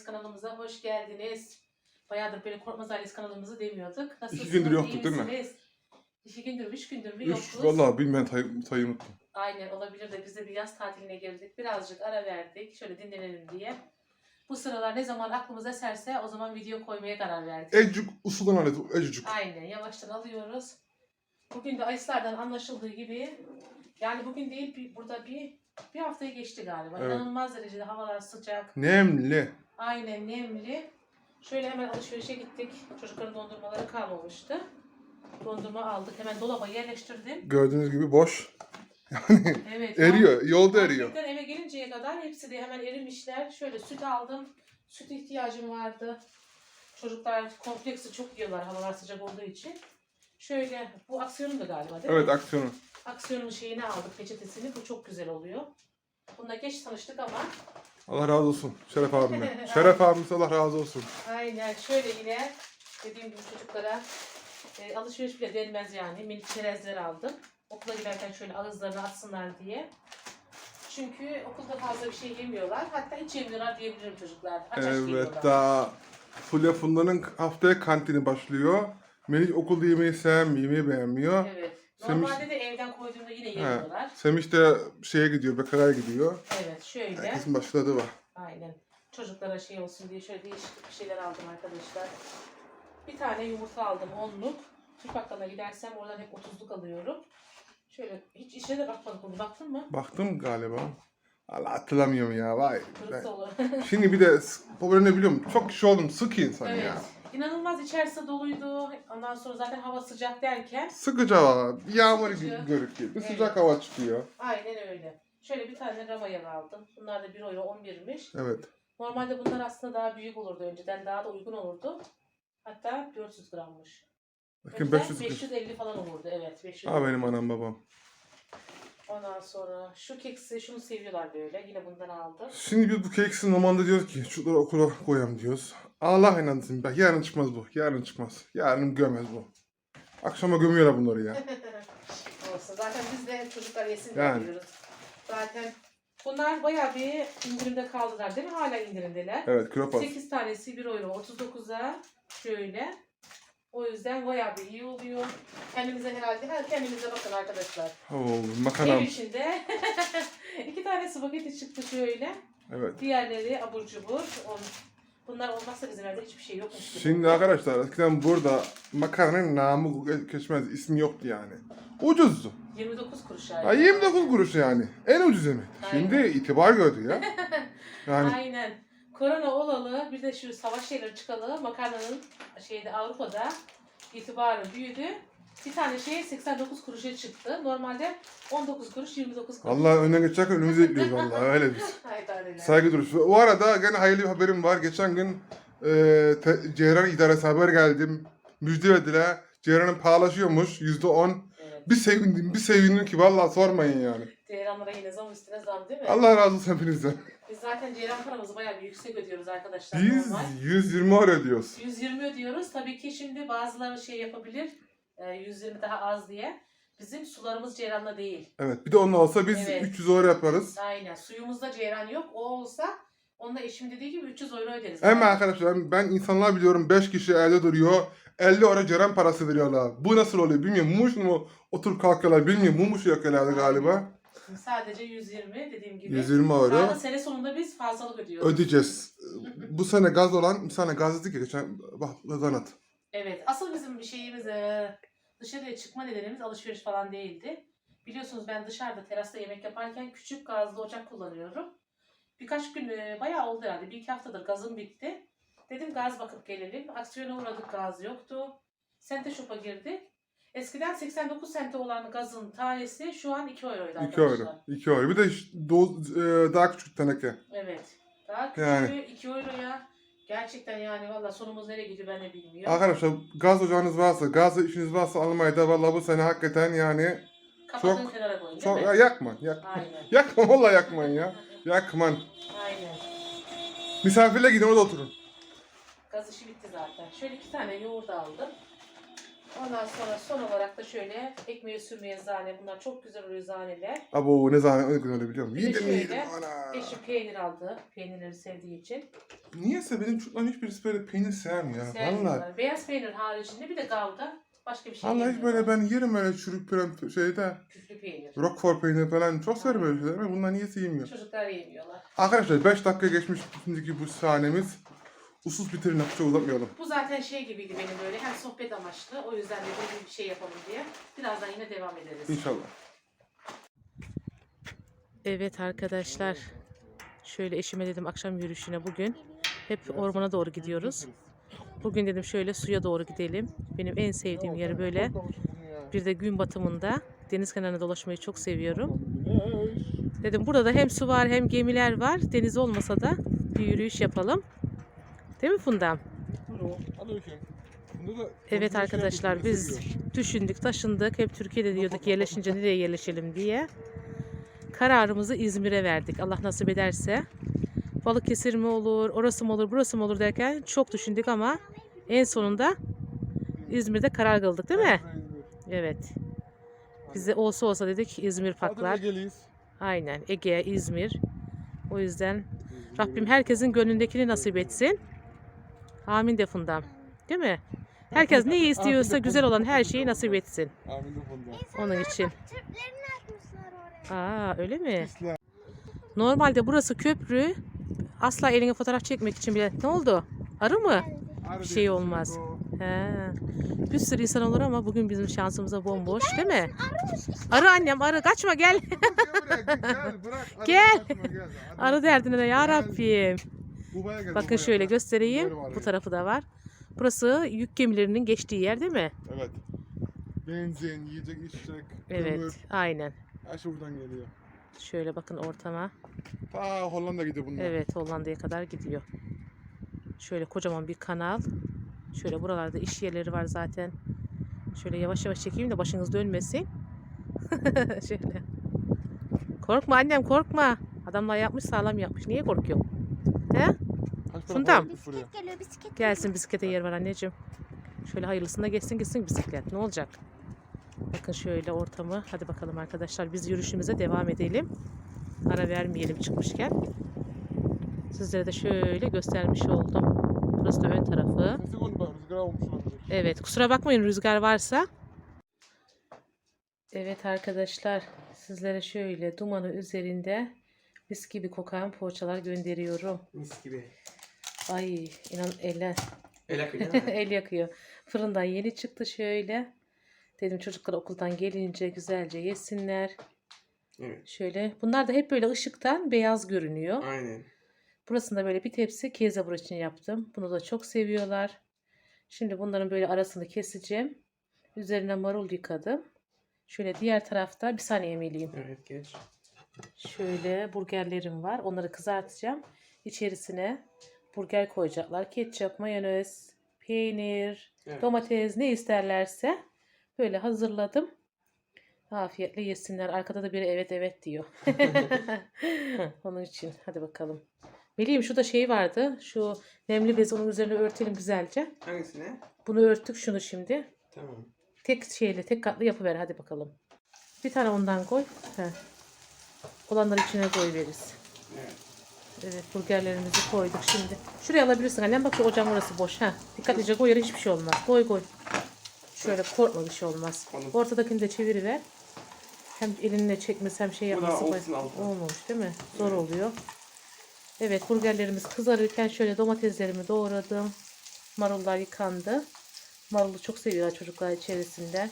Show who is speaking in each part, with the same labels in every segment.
Speaker 1: Ailesi kanalımıza hoş geldiniz. Bayağıdır böyle Korkmaz Ailesi kanalımızı demiyorduk. Nasılsınız?
Speaker 2: gündür yoktuk, değil mi?
Speaker 1: İki gündür, üç gündür mü
Speaker 2: Üç,
Speaker 1: yokuz?
Speaker 2: vallahi bilmem sayı, sayı unuttum.
Speaker 1: Aynen olabilir de biz de bir yaz tatiline girdik. Birazcık ara verdik. Şöyle dinlenelim diye. Bu sıralar ne zaman aklımıza eserse o zaman video koymaya karar verdik.
Speaker 2: Ecuk usuldan alet, ecuk.
Speaker 1: Aynen yavaştan alıyoruz. Bugün de Ayıslardan anlaşıldığı gibi yani bugün değil bir, burada bir bir haftayı geçti galiba.
Speaker 2: Evet.
Speaker 1: İnanılmaz derecede havalar sıcak.
Speaker 2: Nemli.
Speaker 1: Aynen nemli. Şöyle hemen alışverişe gittik. Çocukların dondurmaları kalmamıştı. Dondurma aldık. Hemen dolaba yerleştirdim.
Speaker 2: Gördüğünüz gibi boş.
Speaker 1: Evet.
Speaker 2: Eriyor, yolda eriyor.
Speaker 1: Eve gelinceye kadar hepsi de hemen erimişler. Şöyle süt aldım. Süt ihtiyacım vardı. Çocuklar kompleksi çok yiyorlar havalar sıcak olduğu için. Şöyle bu aksiyonun da galiba değil
Speaker 2: Evet
Speaker 1: mi?
Speaker 2: aksiyonu.
Speaker 1: Aksiyonun şeyini aldık peçetesini. Bu çok güzel oluyor. Bununla geç tanıştık ama
Speaker 2: Allah razı olsun Şeref abime. Şeref abimiz Allah razı olsun.
Speaker 1: Aynen şöyle yine dediğim gibi çocuklara e, alışveriş bile denmez yani. Minik çerezler aldım. Okula giderken şöyle ağızlarını atsınlar diye. Çünkü okulda fazla bir şey yemiyorlar. Hatta hiç yemiyorlar diyebilirim çocuklar. Aç aç geliyorlar.
Speaker 2: Evet daha Fulya Funda'nın haftaya kantini başlıyor. Melih okulda yemeği sevmiyor, yemeği beğenmiyor.
Speaker 1: Evet. Normalde de evden koyduğumda yine yemiyorlar.
Speaker 2: Semih de şeye gidiyor, bekaraya gidiyor.
Speaker 1: Evet şöyle.
Speaker 2: Herkesin başladığı var.
Speaker 1: Aynen. Çocuklara şey olsun diye şöyle değişik bir şeyler aldım arkadaşlar. Bir tane yumurta aldım onluk. Türk bakkalına gidersem oradan hep 30'luk alıyorum. Şöyle hiç işe de bakmadık bunu. Baktın mı?
Speaker 2: Baktım galiba. Allah hatırlamıyorum ya vay.
Speaker 1: Kırık
Speaker 2: Ben-. Şimdi bir de s- problem ne biliyor musun? Çok kişi oldum, sık insan
Speaker 1: evet.
Speaker 2: ya.
Speaker 1: İnanılmaz içerisi doluydu. Ondan sonra zaten hava sıcak derken
Speaker 2: Sıkıcı hava, yağmur
Speaker 1: Sıkıcı.
Speaker 2: görüküyor, bir
Speaker 1: Evet.
Speaker 2: sıcak hava çıkıyor.
Speaker 1: aynen öyle. Şöyle bir tane ramayan aldım. Bunlar da 1 euro 11'miş.
Speaker 2: Evet.
Speaker 1: Normalde bunlar aslında daha büyük olurdu önceden. Daha da uygun olurdu. Hatta 400 grammış.
Speaker 2: Bakın
Speaker 1: Önceden
Speaker 2: 500 500.
Speaker 1: 550 falan olurdu. Evet 500.
Speaker 2: Ha benim anam babam.
Speaker 1: Ondan sonra şu keksi şunu seviyorlar böyle. Yine bundan aldım.
Speaker 2: Şimdi biz bu keksi normalde diyoruz ki çocukları okula koyalım diyoruz. Allah inansın be yarın çıkmaz bu. Yarın çıkmaz. Yarın gömez bu. Akşama gömüyorlar bunları ya.
Speaker 1: Olsun. Zaten biz de çocuklar yesin diye
Speaker 2: Yani.
Speaker 1: Zaten bunlar bayağı bir indirimde kaldılar değil mi? Hala indirimdeler.
Speaker 2: Evet kropaz.
Speaker 1: 8 tanesi 1 euro 39'a şöyle. O yüzden bayağı bir iyi oluyor. Kendimize herhalde, ha, kendimize bakın arkadaşlar.
Speaker 2: Oo,
Speaker 1: Ev
Speaker 2: makarnam.
Speaker 1: içinde iki tane spagetti çıktı şöyle.
Speaker 2: Evet.
Speaker 1: Diğerleri abur cubur. On- Bunlar olmazsa bizim evde hiçbir şey yokmuş gibi.
Speaker 2: Şimdi arkadaşlar eskiden burada makarnanın namı geçmez. ismi yoktu yani. Ucuzdu.
Speaker 1: 29 kuruş yani.
Speaker 2: Ya 29 kuruş yani. En ucuz yemek. Şimdi itibar gördü ya. Yani
Speaker 1: Aynen. Korona olalı bir de şu savaş şeyleri çıkalı makarnanın şeyde Avrupa'da itibarı büyüdü. Bir tane şey 89 kuruşa çıktı. Normalde 19 kuruş 29 kuruş.
Speaker 2: Allah önüne geçerken önümüze ekliyoruz vallahi öyle biz.
Speaker 1: Haydi öyle.
Speaker 2: Saygı duruşu. O arada gene hayırlı bir haberim var. Geçen gün e, te, Ceyran İdaresi haber geldim. Müjde verdiler. Ceyran'ın paylaşıyormuş yüzde on.
Speaker 1: Evet.
Speaker 2: Bir sevindim, bir sevindim ki vallahi sormayın yani.
Speaker 1: Ceyranlara yine zam üstüne zam değil mi?
Speaker 2: Allah razı olsun hepinizden.
Speaker 1: Biz zaten ceyran paramızı bayağı bir yüksek ödüyoruz arkadaşlar.
Speaker 2: Biz
Speaker 1: normal.
Speaker 2: 120 euro ödüyoruz.
Speaker 1: 120 ödüyoruz. Tabii ki şimdi bazıları şey yapabilir. E, 120 daha az diye. Bizim sularımız ceyranla değil.
Speaker 2: Evet bir de onun olsa biz
Speaker 1: Evet.
Speaker 2: 300 euro yaparız.
Speaker 1: Aynen. Suyumuzda ceyran yok. O olsa onunla eşim dediği gibi 300 euro öderiz.
Speaker 2: Ama arkadaşlar ben- ben insanlar biliyorum 5 kişi evde duruyor. 50 euro Ceyran parası veriyorlar. Bu nasıl oluyor bilmiyorum. Muş mu oturup kalkıyorlar bilmiyorum. Mumus yakıyorlardı galiba.
Speaker 1: Sadece 120 dediğim gibi.
Speaker 2: 120 euro.
Speaker 1: Sonra sene sonunda biz fazlalık ödüyoruz.
Speaker 2: ödeyeceğiz. Bu sene gaz olan bir sene gaz dedik ya geçen bak zanat.
Speaker 1: evet. Asıl bizim şeyimiz e, dışarıya çıkma nedenimiz alışveriş falan değildi. Biliyorsunuz ben dışarıda terasta yemek yaparken küçük gazlı ocak kullanıyorum. Birkaç gün e, bayağı oldu herhalde. Bir iki haftadır gazım bitti. Dedim gaz bakıp gelelim. Aksiyona uğradık gaz yoktu. Sente Shop'a girdik. Eskiden 89 sente olan gazın tanesi şu an 2 euroydu
Speaker 2: 2
Speaker 1: arkadaşlar.
Speaker 2: euro. 2 euro. Bir de doz, e, daha küçük teneke.
Speaker 1: Evet. Daha küçüğü
Speaker 2: Yani.
Speaker 1: 2 euroya gerçekten yani valla sonumuz nereye gidiyor ben de bilmiyorum.
Speaker 2: Arkadaşlar gaz ocağınız varsa, gazlı işiniz varsa Almanya'da vallahi bu sene hakikaten yani
Speaker 1: Kapatın
Speaker 2: çok-
Speaker 1: kenara koyun değil
Speaker 2: çok
Speaker 1: mi?
Speaker 2: ya yakma. Yak,
Speaker 1: Aynen.
Speaker 2: yakma vallahi yakmayın ya. Yakman.
Speaker 1: Aynen.
Speaker 2: Misafirle gidin orada oturun.
Speaker 1: Gaz işi bitti zaten. Şöyle iki tane yoğurt aldım. Ondan sonra son olarak da şöyle ekmeği sürmeye zane. Bunlar çok güzel oluyor zaneler.
Speaker 2: Abo ne zaman ne güzel öyle biliyor musun?
Speaker 1: Bir de
Speaker 2: Yedim
Speaker 1: şöyle,
Speaker 2: ana.
Speaker 1: Eşim peynir aldı. Peynirleri sevdiği için.
Speaker 2: Niyeyse benim çocuklarım hiçbirisi böyle peynir sevmiyor. Vallahi.
Speaker 1: Sevmiyorlar. Beyaz peynir haricinde bir de gavda başka bir şey
Speaker 2: Vallahi hiç
Speaker 1: yemiyorlar.
Speaker 2: böyle ben yerim öyle çürük püren şeyde.
Speaker 1: Küflü peynir.
Speaker 2: Roquefort peyniri falan çok severim öyle şeyler ama bunlar niyeyse yemiyor.
Speaker 1: Çocuklar yemiyorlar.
Speaker 2: Arkadaşlar 5 dakika geçmiş şimdiki bu sahnemiz. Usus bitirin çok uzatmayalım.
Speaker 1: Bu zaten şey gibiydi benim böyle hem sohbet amaçlı. O yüzden de böyle bir şey yapalım diye. Birazdan yine devam ederiz.
Speaker 2: İnşallah.
Speaker 1: Evet arkadaşlar. Şöyle eşime dedim akşam yürüyüşüne bugün. Hep ormana doğru gidiyoruz. Bugün dedim şöyle suya doğru gidelim. Benim en sevdiğim yer böyle. Bir de gün batımında deniz kenarına dolaşmayı çok seviyorum. Dedim burada da hem su var hem gemiler var. Deniz olmasa da bir yürüyüş yapalım. Değil mi Fundam? Evet arkadaşlar biz düşündük taşındık. Hep Türkiye'de diyorduk yerleşince nereye yerleşelim diye. Kararımızı İzmir'e verdik. Allah nasip ederse. Balıkesir mi olur, orası mı olur, burası mı olur derken çok düşündük ama en sonunda İzmir'de karar kıldık değil mi? Evet. Bize olsa olsa dedik İzmir paklar. Aynen Ege, İzmir. O yüzden Rabbim herkesin gönlündekini nasip etsin. Amin de Fundam. Değil mi? Herkes neyi istiyorsa güzel olan her şeyi nasip etsin. Onun için.
Speaker 3: Çöplerini atmışlar oraya.
Speaker 1: Aa öyle mi? Normalde burası köprü. Asla eline fotoğraf çekmek için bile. Ne oldu? Arı mı? Bir şey olmaz. He. Bir sürü insan olur ama bugün bizim şansımıza bomboş değil mi? Arı annem arı kaçma gel. Gel. Arı derdine de ya Rabbim. Bakın şöyle göstereyim. Bu tarafı da var. Burası yük gemilerinin geçtiği yer değil mi?
Speaker 2: Evet. Benzin, yiyecek, içecek,
Speaker 1: Evet,
Speaker 2: kömür.
Speaker 1: aynen.
Speaker 2: Her şey buradan geliyor.
Speaker 1: Şöyle bakın ortama.
Speaker 2: Ta Hollanda gidiyor bunlar.
Speaker 1: Evet, Hollanda'ya kadar gidiyor. Şöyle kocaman bir kanal. Şöyle buralarda iş yerleri var zaten. Şöyle yavaş yavaş çekeyim de başınız dönmesin. şöyle. Korkma annem korkma. Adamlar yapmış sağlam yapmış. Niye korkuyor?
Speaker 2: Buraya?
Speaker 3: Bisiklet geliyor bisiklet.
Speaker 1: Gelsin bisiklete yer var anneciğim. Şöyle hayırlısına geçsin gitsin bisiklet. Ne olacak? Bakın şöyle ortamı. Hadi bakalım arkadaşlar biz yürüyüşümüze devam edelim. Ara vermeyelim çıkmışken. Sizlere de şöyle göstermiş oldum. Burası da ön tarafı. Evet kusura bakmayın rüzgar varsa. Evet arkadaşlar sizlere şöyle dumanı üzerinde mis gibi kokan poğaçalar gönderiyorum.
Speaker 4: Mis gibi.
Speaker 1: Ay inan eller
Speaker 4: El akıyor değil mi?
Speaker 1: El yakıyor. Fırından yeni çıktı şöyle. Dedim çocuklar okuldan gelince güzelce yesinler.
Speaker 4: evet.
Speaker 1: Şöyle. Bunlar da hep böyle ışıktan beyaz görünüyor.
Speaker 4: Aynen.
Speaker 1: Burasında böyle bir tepsi kezabur için yaptım. Bunu da çok seviyorlar. Şimdi bunların böyle arasını keseceğim. Üzerine marul yıkadım. Şöyle diğer tarafta bir saniye emeleyeyim.
Speaker 4: Evet geç.
Speaker 1: Şöyle burgerlerim var. Onları kızartacağım. İçerisine burger koyacaklar. Ketçap, mayonez, peynir,
Speaker 4: Evet.
Speaker 1: domates ne isterlerse böyle hazırladım. Afiyetle yesinler. Arkada da biri evet evet diyor. Onun için hadi bakalım. Melih'im şurada şey vardı. Şu nemli bezi onun üzerine örtelim güzelce.
Speaker 4: Hangisine?
Speaker 1: Bunu örttük şunu şimdi.
Speaker 4: Tamam.
Speaker 1: Tek şeyle tek katlı yapıver hadi bakalım. Bir tane ondan koy. He. Olanları içine koy veririz.
Speaker 4: Evet.
Speaker 1: Evet burgerlerimizi koyduk şimdi. Şuraya alabilirsin annem bak şu ocağın orası boş. ha. Dikkatlice koy yere hiçbir şey olmaz. Koy koy. Şöyle korkma bir şey olmaz.
Speaker 4: Olur.
Speaker 1: Ortadakini de çeviriver. Hem elinle çekmesi hem şey yapması.
Speaker 4: olsun.
Speaker 1: Olmamış değil mi? Zor oluyor. Evet burgerlerimiz kızarırken şöyle domateslerimi doğradım. Marullar yıkandı. Marulu çok seviyorlar çocuklar içerisinde.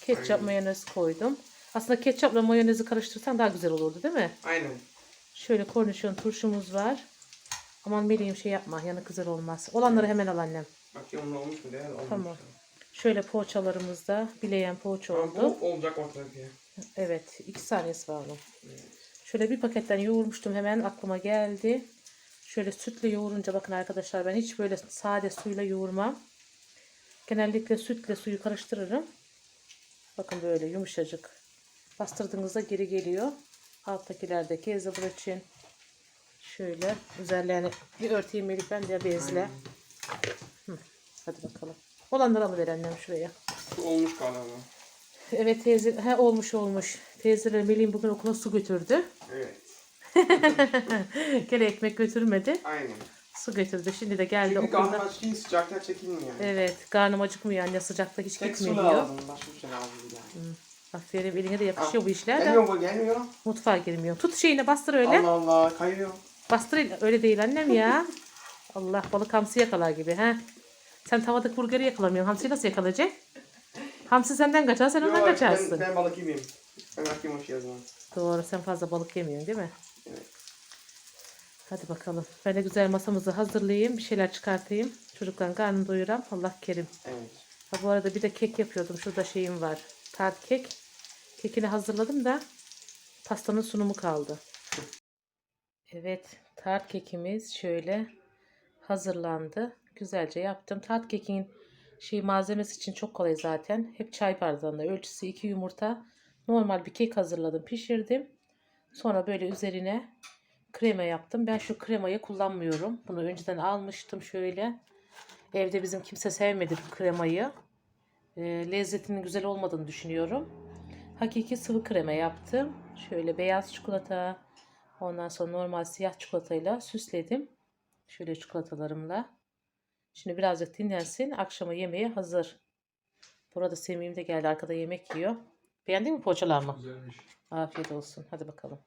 Speaker 1: Ketçap
Speaker 4: Aynen.
Speaker 1: mayonez koydum. Aslında ketçapla mayonezi karıştırsan daha güzel olurdu değil mi?
Speaker 4: Aynen.
Speaker 1: Şöyle kornişon turşumuz var. Aman Melih'im şey yapma yanık güzel olmaz. Olanları hemen al annem.
Speaker 4: Bakayım onun olmuş mu değil olmuş.
Speaker 1: Tamam. Şöyle poğaçalarımız da bileyen poğaça
Speaker 4: Tamam,
Speaker 1: oldu.
Speaker 4: bu olacak ortadaki.
Speaker 1: Evet iki saniyesi var onun. Şöyle bir paketten yoğurmuştum hemen aklıma geldi. Şöyle sütle yoğurunca bakın arkadaşlar ben hiç böyle sade suyla yoğurmam. Genellikle sütle suyu karıştırırım. Bakın böyle yumuşacık. Bastırdığınızda geri geliyor. Alttakilerde kezabur için. Şöyle üzerlerine bir örteyim Melih ben de bezle. Hı, hadi bakalım. Olanları alıver annem şuraya.
Speaker 4: Bu olmuş galiba.
Speaker 1: Evet teyze he, olmuş olmuş. Teyzeler Melih'in bugün okula su götürdü.
Speaker 4: Evet.
Speaker 1: Gene ekmek götürmedi.
Speaker 4: Aynen.
Speaker 1: Su götürdü. Şimdi de geldi
Speaker 4: Çünkü
Speaker 1: okulda.
Speaker 4: karnım aç değil sıcakta çekilmiyor.
Speaker 1: Evet karnım acıkmıyor anne sıcakta hiç
Speaker 4: Tek su
Speaker 1: gitmiyor.
Speaker 4: lazım. Başka bir şey lazım değil yani.
Speaker 1: Aferin eline de yakışıyor bu işler de.
Speaker 4: Gelmiyor bu gelmiyor.
Speaker 1: Mutfağa girmiyor. Tut şeyini bastır öyle.
Speaker 4: Allah Allah kayıyor.
Speaker 1: Bastır öyle değil annem ya. Allah balık hamsi yakalar gibi ha. Sen tavadaki burgeri yakalamıyorsun. Hamsiyi nasıl yakalayacak? Hamsi senden kaçar sen ondan
Speaker 4: Yok,
Speaker 1: kaçarsın.
Speaker 4: Ben, ben balık yemeyeyim. Ben bakayım hoş yazmam.
Speaker 1: Doğru sen fazla balık yemiyorsun değil mi?
Speaker 4: Evet.
Speaker 1: Hadi bakalım. Ben de güzel masamızı hazırlayayım. Bir şeyler çıkartayım. Çocukların karnını doyuram. Allah kerim.
Speaker 4: Evet.
Speaker 1: Ha, bu arada bir de kek yapıyordum. Şurada şeyim var. Tart kek. Kekini hazırladım da pastanın sunumu kaldı. Evet. Tart kekimiz şöyle hazırlandı. Güzelce yaptım. Tart kekin şey malzemesi için çok kolay zaten. Hep çay bardağında. Ölçüsü 2 yumurta. Normal bir kek hazırladım. Pişirdim. Sonra böyle üzerine krema yaptım. Ben şu kremayı kullanmıyorum. Bunu önceden almıştım şöyle. Evde bizim kimse sevmedi bu kremayı. E, lezzetinin güzel olmadığını düşünüyorum. Hakiki sıvı krema yaptım. Şöyle beyaz çikolata, ondan sonra normal siyah çikolatayla süsledim. Şöyle çikolatalarımla. Şimdi birazcık dinlensin. Akşama yemeğe hazır. Burada Semih'im de geldi. Arkada yemek yiyor. Beğendin mi poğaçalar mı?
Speaker 2: Güzelmiş.
Speaker 1: Afiyet olsun. Hadi bakalım.